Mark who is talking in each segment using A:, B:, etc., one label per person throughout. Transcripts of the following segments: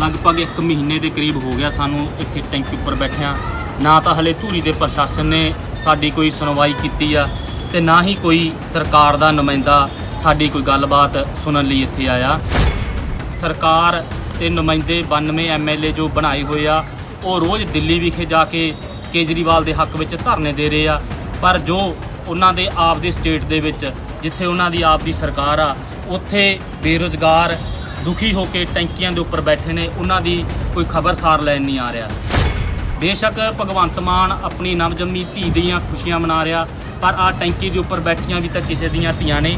A: ਲਗਭਗ 1 ਮਹੀਨੇ ਦੇ ਕਰੀਬ ਹੋ ਗਿਆ ਸਾਨੂੰ ਇੱਥੇ ਟੈਂਕੀ ਉੱਪਰ ਬੈਠਿਆਂ। ਨਾ ਤਾਂ ਹਲੇ ਧੂਰੀ ਦੇ ਪ੍ਰਸ਼ਾਸਨ ਨੇ ਸਾਡੀ ਕੋਈ ਸੁਣਵਾਈ ਕੀਤੀ ਆ ਤੇ ਨਾ ਹੀ ਕੋਈ ਸਰਕਾਰ ਦਾ ਨੁਮਾਇੰਦਾ ਸਾਡੀ ਕੋਈ ਗੱਲਬਾਤ ਸੁਣਨ ਲਈ ਇੱਥੇ ਆਇਆ। ਸਰਕਾਰ ਤੇ ਨੁਮਾਇੰਦੇ 92 ਐਮਐਲਏ ਜੋ ਬਣਾਏ ਹੋਏ ਆ, ਉਹ ਰੋਜ਼ ਦਿੱਲੀ ਵਿਖੇ ਜਾ ਕੇ ਕੇਜਰੀਵਾਲ ਦੇ ਹੱਕ ਵਿੱਚ ਧਰਨੇ ਦੇ ਰਹੇ ਆ। ਪਰ ਜੋ ਉਹਨਾਂ ਦੇ ਆਪ ਦੇ ਸਟੇਟ ਦੇ ਵਿੱਚ, ਜਿੱਥੇ ਉਹਨਾਂ ਦੀ ਆਪ ਦੀ ਸਰਕਾਰ ਆ, ਉੱਥੇ ਬੇਰੁਜ਼ਗਾਰ ਦੁਖੀ ਹੋ ਕੇ ਟੈਂਕੀਆਂ ਦੇ ਉੱਪਰ ਬੈਠੇ ਨੇ, ਉਹਨਾਂ ਦੀ ਕੋਈ ਖਬਰਸਾਰ ਲੈਣ ਨਹੀਂ ਆ ਰਿਹਾ। ਬੇਸ਼ੱਕ ਭਗਵੰਤ ਮਾਨ ਆਪਣੀ ਨਵਜੰਮੀ ਧੀ ਦੀਆਂ ਖੁਸ਼ੀਆਂ ਮਨਾ ਰਿਹਾ, ਪਰ ਆ ਟੈਂਕੀ ਦੇ ਉੱਪਰ ਬੈਠੀਆਂ ਵੀ ਤਾਂ ਕਿਸੇ ਦੀਆਂ ਧੀਆਂ ਨੇ।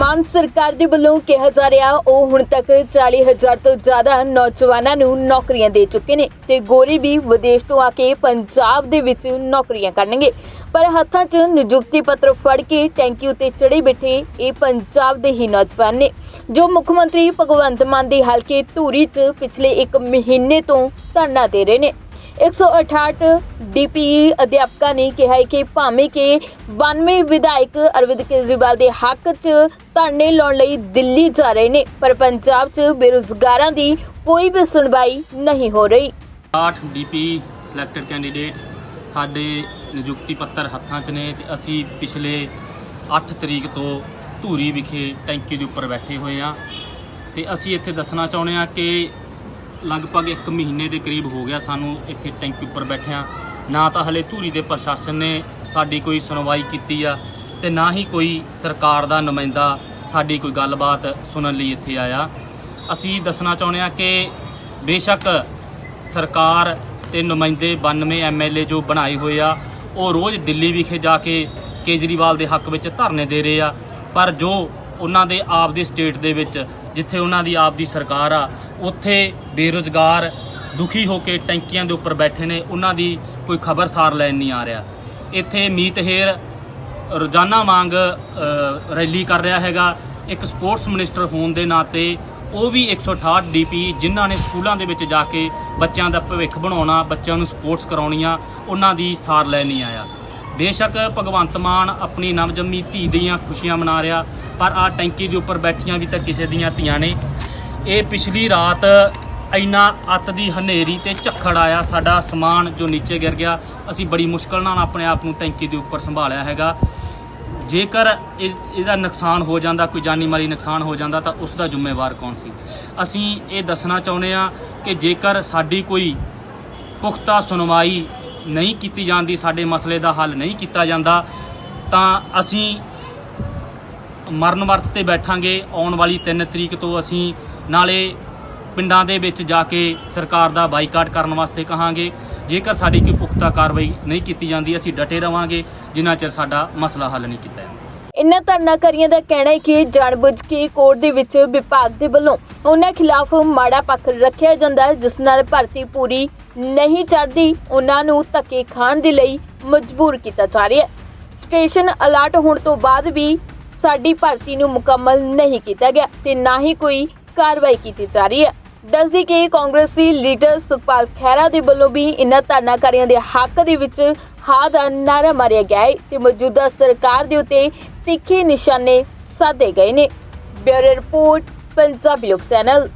B: ਮਾਨ ਸਰਕਾਰ ਦੇ ਵੱਲੋਂ ਕਿਹਾ ਜਾ ਰਿਹਾ, ਉਹ ਹੁਣ ਤੱਕ 40000 ਤੋਂ ਜ਼ਿਆਦਾ ਨੌਜਵਾਨਾਂ ਨੂੰ ਨੌਕਰੀਆਂ ਦੇ ਚੁੱਕੇ ਨੇ ਤੇ ਗੋਰੀ ਵੀ ਵਿਦੇਸ਼ ਤੋਂ ਆ ਕੇ ਪੰਜਾਬ ਦੇ ਵਿੱਚ ਨੌਕਰੀਆਂ ਕਰਨਗੇ। ਪਰ ਹੱਥਾਂ 'ਚ ਨਿਯੁਕਤੀ ਪੱਤਰ ਫੜ ਕੇ ਟੈਂਕੀ ਉੱਤੇ ਚੜੇ ਬੈਠੇ ਇਹ ਪੰਜਾਬ ਦੇ ਹੀ ਨੌਜਵਾਨ ਨੇ, ਜੋ ਮੁੱਖ ਮੰਤਰੀ ਭਗਵੰਤ ਮਾਨ ਦੇ ਹਲਕੇ ਧੂਰੀ 'ਚ ਪਿਛਲੇ 1 ਮਹੀਨੇ ਤੋਂ ਧਰਨਾ ਦੇ ਰਹੇ ਨੇ। 168 ਡੀਪੀਈ ਅਧਿਆਪਕਾਂ ਨੇ ਕਿਹਾ ਹੈ ਕਿ ਭਾਵੇਂ ਕਿ 92 ਵਿਧਾਇਕ ਅਰਵਿੰਦ ਕੇਜਰੀਵਾਲ ਦੇ ਹੱਕ 'ਚ ਧਰਨੇ ਲਾਉਣ ਲਈ ਦਿੱਲੀ ਜਾ ਰਹੇ ਨੇ, ਪਰ ਪੰਜਾਬ 'ਚ ਬੇਰੁਜ਼ਗਾਰਾਂ ਦੀ ਕੋਈ ਵੀ ਸੁਣਵਾਈ ਨਹੀਂ ਹੋ ਰਹੀ।
A: 8 ਡੀਪੀ ਸਿਲੈਕਟਡ ਕੈਂਡੀਡੇਟ ਸਾਡੇ ਨਿਯੁਕਤੀ ਪੱਤਰ ਹੱਥਾਂ 'ਚ ਨੇ ਤੇ ਅਸੀਂ ਪਿਛਲੇ 8 ਤਰੀਕ ਤੋਂ ਧੂਰੀ ਵਿਖੇ ਟੈਂਕੀ ਦੇ ਉੱਪਰ ਬੈਠੇ ਹੋਏ ਆ ਤੇ ਅਸੀਂ ਇੱਥੇ ਦੱਸਣਾ ਚਾਹੁੰਦੇ ਆ ਕਿ ਲਗਭਗ 1 ਮਹੀਨੇ ਦੇ ਕਰੀਬ ਹੋ ਗਿਆ ਸਾਨੂੰ ਇੱਥੇ ਟੈਂਕੀ ਉੱਪਰ ਬੈਠਿਆਂ। ਨਾ ਤਾਂ ਹਲੇ ਧੂਰੀ ਦੇ ਪ੍ਰਸ਼ਾਸਨ ਨੇ ਸਾਡੀ ਕੋਈ ਸੁਣਵਾਈ ਕੀਤੀ ਆ ਤੇ ਨਾ ਹੀ ਕੋਈ ਸਰਕਾਰ ਦਾ ਨੁਮਾਇੰਦਾ ਸਾਡੀ ਕੋਈ ਗੱਲਬਾਤ ਸੁਣਨ ਲਈ ਇੱਥੇ ਆਇਆ। ਅਸੀਂ ਦੱਸਣਾ ਚਾਹੁੰਦੇ ਆ ਕਿ ਬੇਸ਼ੱਕ ਸਰਕਾਰ ਤੇ ਨੁਮਾਇੰਦੇ 92 ਐਮਐਲਏ ਜੋ ਬਣਾਏ ਹੋਏ ਆ, ਉਹ ਰੋਜ਼ ਦਿੱਲੀ ਵਿਖੇ ਜਾ ਕੇ ਕੇਜਰੀਵਾਲ ਦੇ ਹੱਕ ਵਿੱਚ ਧਰਨੇ ਦੇ ਰਹੇ ਆ। ਪਰ ਜੋ ਉਹਨਾਂ ਦੇ ਆਪ ਦੇ ਸਟੇਟ ਦੇ ਵਿੱਚ, ਜਿੱਥੇ ਉਹਨਾਂ ਦੀ ਆਪ ਦੀ ਸਰਕਾਰ ਆ ਉੱਥੇ ਬੇਰੁਜ਼ਗਾਰ, ਦੁਖੀ ਹੋ ਕੇ ਟੈਂਕੀਆਂ ਦੇ ਉੱਪਰ ਬੈਠੇ ਨੇ, ਉਹਨਾਂ ਦੀ ਕੋਈ ਖਬਰਸਾਰ ਲੈਣ ਨਹੀਂ ਆ ਰਿਹਾ। ਇੱਥੇ ਮੀਤ ਹੇਰ ਰੋਜ਼ਾਨਾ ਵਾਂਗ ਰੈਲੀ ਕਰ ਰਿਹਾ ਹੈਗਾ। ਇੱਕ ਸਪੋਰਟਸ ਮਿਨਿਸਟਰ ਹੋਣ ਦੇ ਨਾਤੇ ਉਹ ਵੀ 168 ਡੀਪੀ, ਜਿਨ੍ਹਾਂ ਨੇ ਸਕੂਲਾਂ ਦੇ ਵਿੱਚ ਜਾ ਕੇ ਬੱਚਿਆਂ ਦਾ ਭਵਿੱਖ ਬਣਾਉਣਾ, ਬੱਚਿਆਂ ਨੂੰ ਸਪੋਰਟਸ ਕਰਾਉਣੀਆਂ, ਉਹਨਾਂ ਦੀ ਸਾਰ ਲੈ ਨਹੀਂ ਆਇਆ। ਬੇਸ਼ੱਕ ਭਗਵੰਤ ਮਾਨ ਆਪਣੀ ਨਵਜੰਮੀ ਧੀ ਦੀਆਂ ਖੁਸ਼ੀਆਂ ਮਨਾ ਰਿਹਾ, ਪਰ ਆ ਟੈਂਕੀ ਦੇ ਉੱਪਰ ਬੈਠੀਆਂ ਵੀ ਤਾਂ ਕਿਸੇ ਦੀਆਂ ਧੀਆਂ ਨੇ। ਇਹ ਪਿਛਲੀ ਰਾਤ ਇੰਨਾ ਅੱਤ ਦੀ ਹਨੇਰੀ ਤੇ ਝੱਖੜ ਆਇਆ, ਸਾਡਾ ਸਮਾਨ ਜੋ ਨੀਚੇ ਗਿਰ ਗਿਆ, ਅਸੀਂ ਬੜੀ ਮੁਸ਼ਕਲ ਨਾਲ ਆਪਣੇ ਆਪ ਨੂੰ ਟੈਂਕੀ ਦੇ ਉੱਪਰ ਸੰਭਾਲਿਆ ਹੈਗਾ। ਜੇਕਰ ਇਹ- ਇਹਦਾ ਨੁਕਸਾਨ ਹੋ ਜਾਂਦਾ, ਕੋਈ ਜਾਨੀ ਮਾਲੀ ਨੁਕਸਾਨ ਹੋ ਜਾਂਦਾ, ਤਾਂ ਉਸ ਦਾ ਜ਼ਿੰਮੇਵਾਰ ਕੌਣ ਸੀ? ਅਸੀਂ ਇਹ ਦੱਸਣਾ ਚਾਹੁੰਦੇ ਆ ਕਿ ਜੇਕਰ ਸਾਡੀ ਕੋਈ ਪੁਖਤਾ ਸੁਣਵਾਈ ਨਹੀਂ ਕੀਤੀ ਜਾਂਦੀ, ਸਾਡੇ ਮਸਲੇ ਦਾ ਹੱਲ ਨਹੀਂ ਕੀਤਾ ਜਾਂਦਾ, ਤਾਂ ਅਸੀਂ ਮਰਨ ਵਰਤ ਤੇ ਬੈਠਾਂਗੇ। ਆਉਣ ਵਾਲੀ 3 ਤਰੀਕ ਤੋਂ ਅਸੀਂ ਨਾਲੇ ਪਿੰਡਾਂ ਦੇ ਵਿੱਚ ਜਾ ਕੇ ਸਰਕਾਰ ਦਾ ਬਾਈਕਾਟ ਕਰਨ ਵਾਸਤੇ ਕਹਾਂਗੇ। ਜੇਕਰ ਸਾਡੀ ਕੋਈ ਪੁਖਤਾ ਕਾਰਵਾਈ ਨਹੀਂ ਕੀਤੀ ਜਾਂਦੀ ਅਸੀਂ ਡਟੇ ਰਵਾਂਗੇ। ਜਿੰਨਾ ਚਿਰ ਸਾਡਾ ਮਸਲਾ ਹੱਲ ਨਹੀਂ ਕੀਤਾ ਜਾਂਦਾ।
B: ਇਨ੍ਹਾਂ ਧਰਨਾਕਾਰੀਆਂ ਦਾ ਕਹਿਣਾ ਹੈ ਕਿ ਜਾਣਬੁੱਝ ਕੇ ਕੋਰਟ ਦੇ ਵਿੱਚ ਵਿਭਾਗ ਦੇ ਵੱਲੋਂ ਉਹਨਾਂ ਖਿਲਾਫ ਮਾੜਾ ਪੱਖ ਰੱਖਿਆ ਜਾਂਦਾ ਹੈ, ਜਿਸ ਨਾਲ ਭਰਤੀ ਪੂਰੀ ਨਹੀਂ ਚੜ੍ਹਦੀ। ਉਹਨਾਂ ਨੂੰ ਧੱਕੇ ਖਾਣ ਦੇ ਲਈ ਮਜਬੂਰ ਕੀਤਾ ਜਾ ਰਿਹਾ ਹੈ। ਸਟੇਸ਼ਨ ਅਲਰਟ ਹੋਣ ਤੋਂ ਬਾਅਦ ਵੀ ਸਾਡੀ ਭਰਤੀ ਨੂੰ ਮੁਕੰਮਲ ਨਹੀਂ ਕੀਤਾ ਗਿਆ ਤੇ ਨਾ ਹੀ ਕੋਈ ਕਾਰਵਾਈ ਕੀਤੀ ਜਾ ਰਹੀ ਹੈ। ਦੱਸਦੀ ਕਿ ਕਾਂਗਰਸੀ ਲੀਡਰ ਸੁਖਪਾਲ ਖਹਿਰਾ ਦੇ ਵੱਲੋਂ ਵੀ ਇਨ੍ਹਾਂ ਧਰਨਾਕਾਰੀਆਂ ਦੇ ਹੱਕ ਦੇ ਵਿੱਚ ਹਾਂ ਦਾ ਨਾਰਾ ਮਾਰਿਆ ਗਿਆ ਹੈ ਤੇ ਮੌਜੂਦਾ ਸਰਕਾਰ ਦੇ ਉੱਤੇ ਤਿੱਖੇ ਨਿਸ਼ਾਨੇ ਸਾਧੇ ਗਏ ਨੇ। ਬਿਊਰੋ ਰਿਪੋਰਟ, ਪੰਜਾਬੀ ਲੋਕ ਚੈਨਲ।